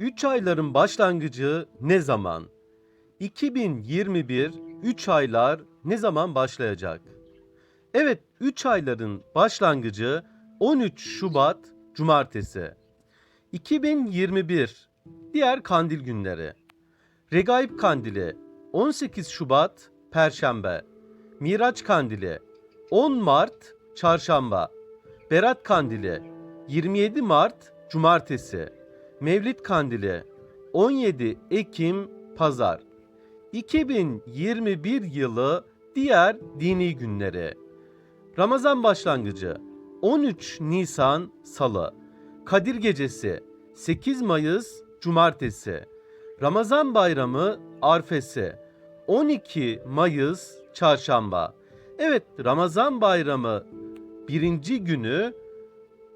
3 ayların başlangıcı ne zaman? 2021 3 aylar ne zaman başlayacak? Evet, 3 ayların başlangıcı 13 Şubat Cumartesi. 2021 diğer kandil günleri. Regaib Kandili 18 Şubat Perşembe. Miraç Kandili 10 Mart Çarşamba. Berat Kandili 27 Mart Cumartesi. Mevlid Kandili 17 Ekim Pazar. 2021 yılı diğer dini günleri. Ramazan başlangıcı 13 Nisan Salı. Kadir Gecesi 8 Mayıs Cumartesi. Ramazan Bayramı Arfesi 12 Mayıs Çarşamba. Evet Ramazan Bayramı birinci günü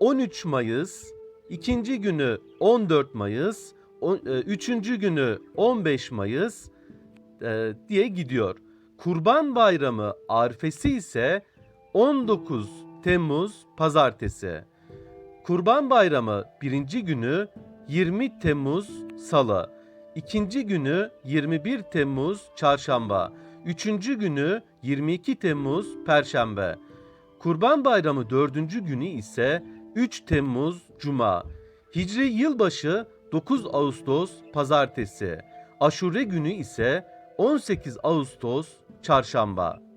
13 Mayıs, ikinci günü 14 Mayıs, e, üçüncü günü 15 Mayıs e, diye gidiyor. Kurban Bayramı arfesi ise 19 Temmuz Pazartesi. Kurban Bayramı birinci günü 20 Temmuz Salı, ikinci günü 21 Temmuz Çarşamba, üçüncü günü 22 Temmuz Perşembe. Kurban Bayramı dördüncü günü ise 3 Temmuz Cuma. Hicri yılbaşı 9 Ağustos Pazartesi. Aşure günü ise 18 Ağustos Çarşamba.